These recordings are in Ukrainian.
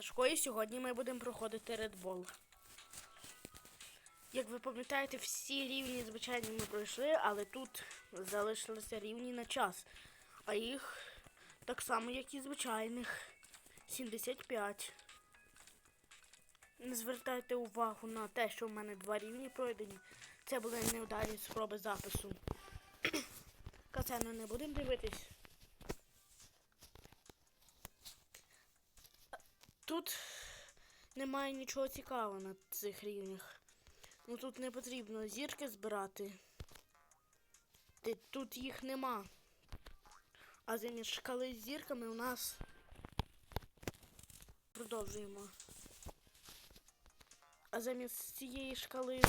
Сашко, і сьогодні ми будемо проходити Bull. Як ви пам'ятаєте, всі рівні, звичайно, ми пройшли, але тут залишилися рівні на час. А їх так само, як і звичайних. 75. Не звертайте увагу на те, що в мене два рівні пройдені. Це були невдалі спроби запису. Кацену не будемо дивитись. Тут немає нічого цікавого на цих рівнях. Ну тут не потрібно зірки збирати. Тут їх нема. А замість шкали з зірками у нас продовжуємо. А замість цієї шкали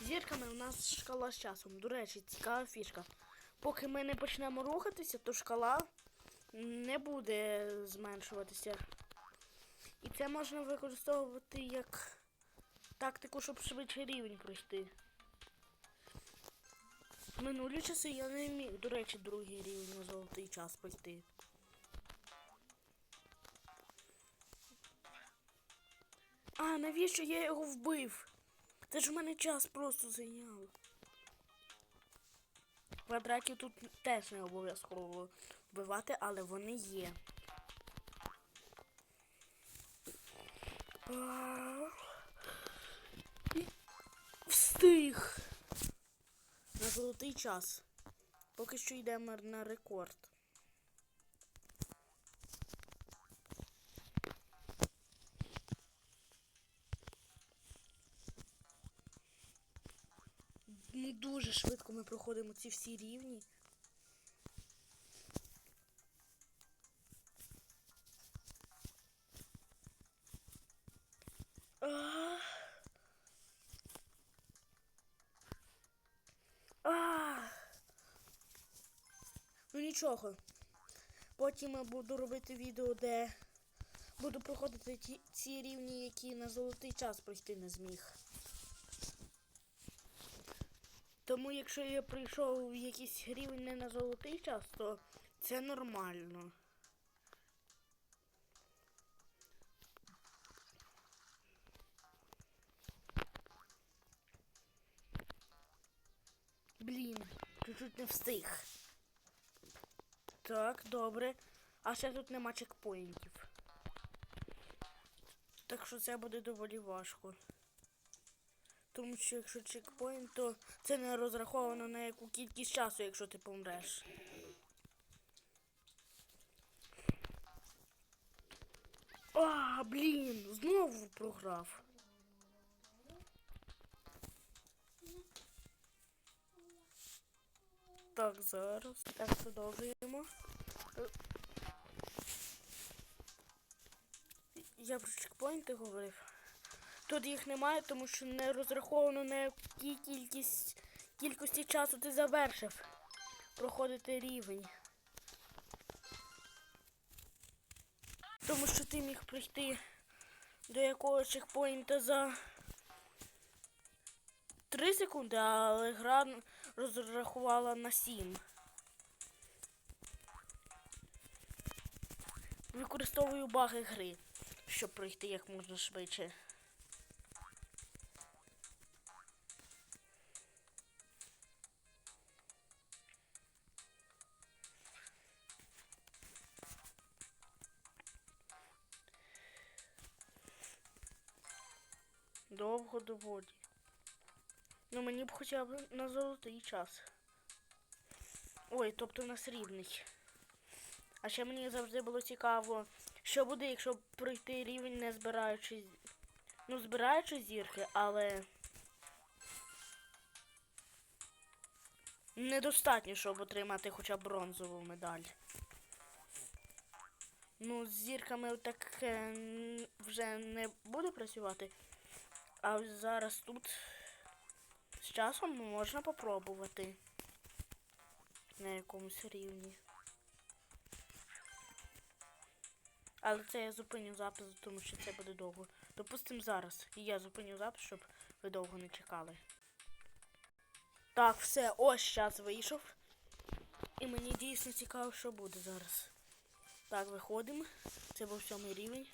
з зірками у нас шкала з часом. До речі, цікава фішка. Поки ми не почнемо рухатися, то шкала не буде зменшуватися. І це можна використовувати як тактику, щоб швидше рівень пройти. Минулі часи я не міг, до речі, другий рівень на золотий час пройти. А, навіщо я його вбив? Це ж в мене час просто зайняло. Квадратів тут теж не обов'язково вбивати, але вони є. І Встиг! На золотий час. Поки що йдемо на рекорд. Ну, дуже швидко ми проходимо ці всі рівні. Нічого. Потім я буду робити відео, де буду проходити ті, ці рівні, які на золотий час пройти не зміг. Тому якщо я прийшов в якийсь рівень на золотий час, то це нормально. Блін, чуть-чуть не встиг. Так, добре. А ще тут нема чекпоінтів. Так що це буде доволі важко. Тому що якщо чекпоінт, то це не розраховано на яку кількість часу, якщо ти помреш. А, блін, знову програв. Так, зараз. Так, продовжуємо. Я про чекпоінти говорив. Тут їх немає, тому що не розраховано на якій кількість кількості часу ти завершив проходити рівень. Тому що ти міг прийти до якогось чекпоінта за 3 секунди, але гра розрахувала на 7. Використовую баги гри, щоб пройти як можна швидше. Довго доволі. Ну мені б хоча б на золотий час. Ой, тобто на срібний. А ще мені завжди було цікаво, що буде, якщо пройти рівень не збираючи. Ну, збираючи зірки, але. Недостатньо, щоб отримати хоча б бронзову медаль. Ну, з зірками так вже не буде працювати. А зараз тут з часом можна попробувати на якомусь рівні. Але це я зупиню запис, тому що це буде довго. Допустим, зараз. І я зупиню запис, щоб ви довго не чекали. Так, все, ось час вийшов. І мені дійсно цікаво, що буде зараз. Так, виходимо. Це був сьомий рівень.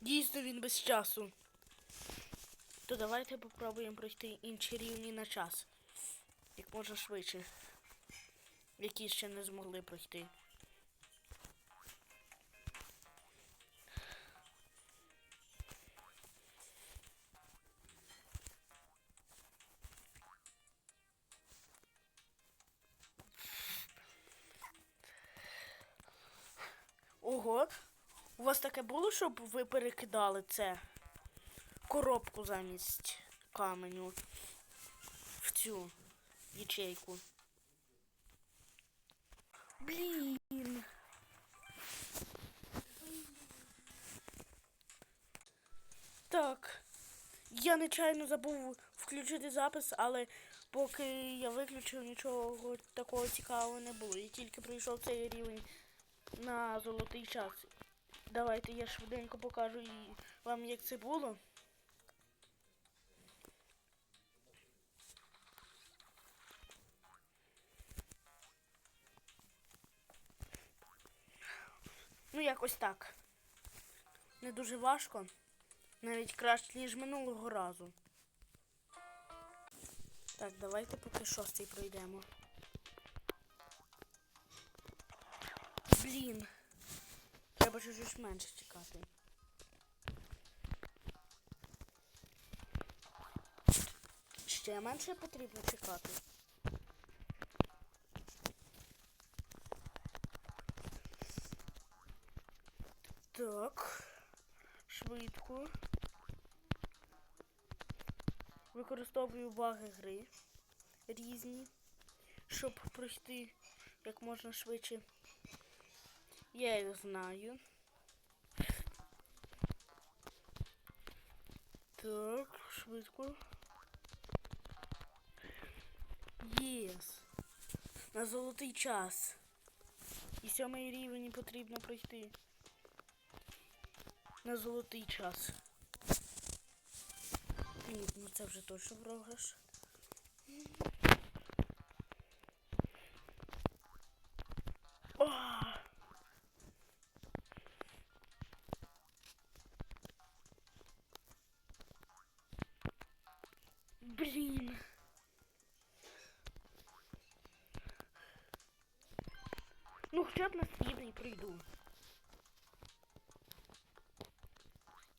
Дійсно він без часу. То давайте попробуємо пройти інші рівні на час. Як можна швидше. Які ще не змогли пройти. Ого, у вас таке було, щоб ви перекидали це коробку замість каменю в цю ячейку? Блін. Так. Я нечайно забув включити запис, але поки я виключив, нічого такого цікавого не було. Я тільки пройшов цей рівень на золотий час. Давайте я швиденько покажу вам, як це було. Ну, якось так. Не дуже важко. Навіть краще, ніж минулого разу. Так, давайте поки шостий пройдемо. Блін. Треба чуть менше чекати. Ще менше потрібно чекати. Так. Швидко. Використовую баги гри різні, щоб пройти як можна швидше. Я їх знаю. Так, швидко. Єс. На золотий час. І сьомий рівень потрібно пройти. На золотий час. Ні, ну це вже точно програш. Блін. Ну, хоча б на східний прийду.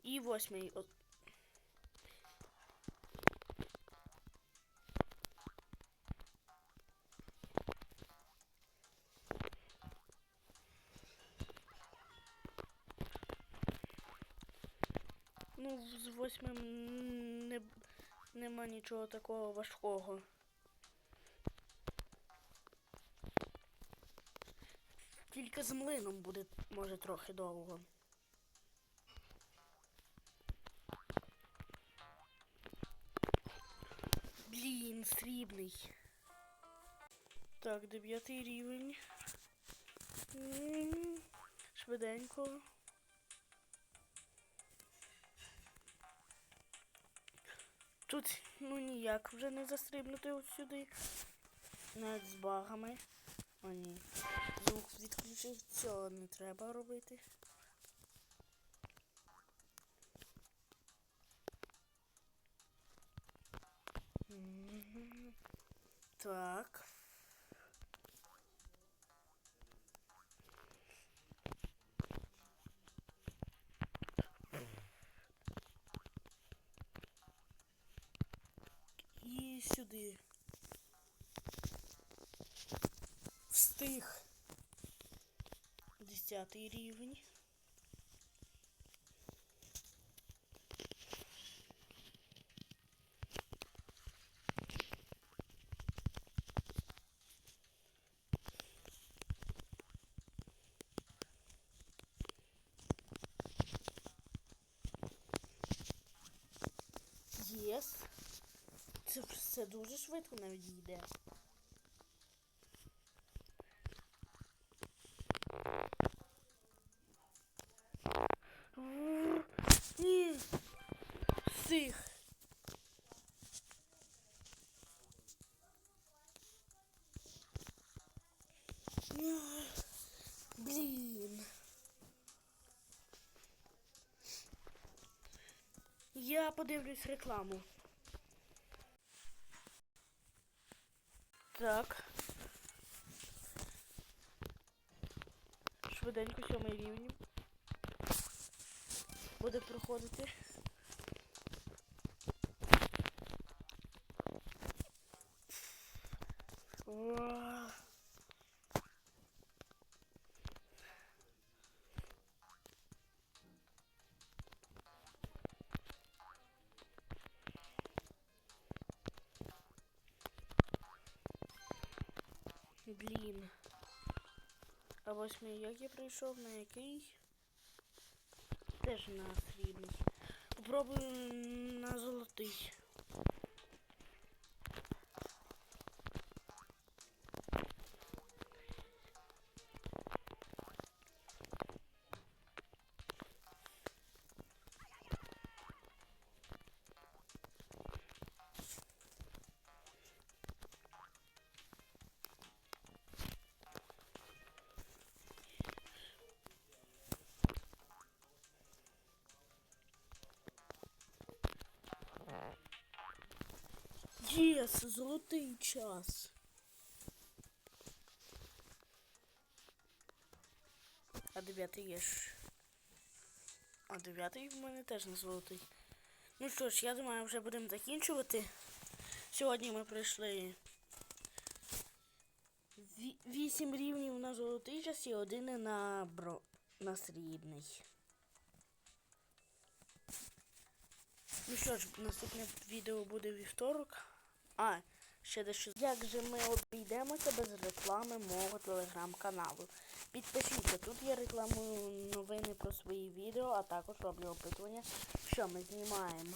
І восьмий. Ну, з восьмим не, нема нічого такого важкого. Тільки з млином буде, може, трохи довго. Блін, срібний. Так, дев'ятий рівень. Швиденько. Тут ну ніяк вже не застрибнути от сюди. Навіть з багами. О, ні. Звук відключив, цього не треба робити. Так. І сюди. Встиг. Десятий рівень. Єс. Це все дуже швидко навіть йде. Ні. Сих. Я подивлюсь рекламу. Так. Швиденько сьомий рівень. Буде проходити. Блін. А восьмий як я прийшов на який? Теж на срібний. Попробую на золотий. Єс, золотий час. А дев'ятий є ж. А дев'ятий в мене теж не золотий. Ну що ж, я думаю, вже будемо закінчувати. Сьогодні ми пройшли ві- вісім рівнів на золотий час і один на бро... на срібний. Ну що ж, наступне відео буде вівторок. А, ще дещо. Як же ми обійдемося без реклами мого телеграм-каналу? Підпишіться, тут я рекламую новини про свої відео, а також роблю опитування, що ми знімаємо.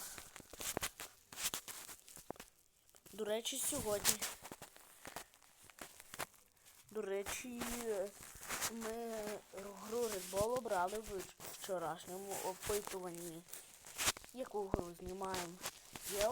До речі, сьогодні. До речі, ми гру Red Bull обрали в вчорашньому опитуванні. Яку гру знімаємо? Є